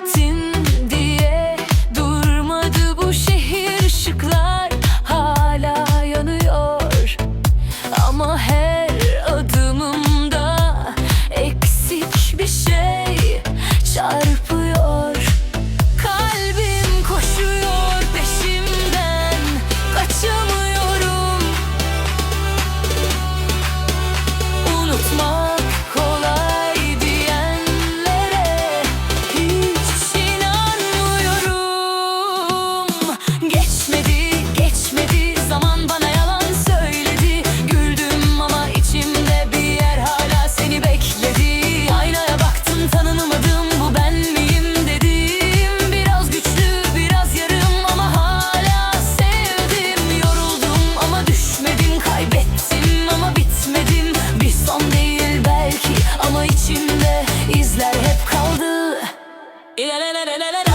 Hasretin İzler hep kaldı. İlelelelelele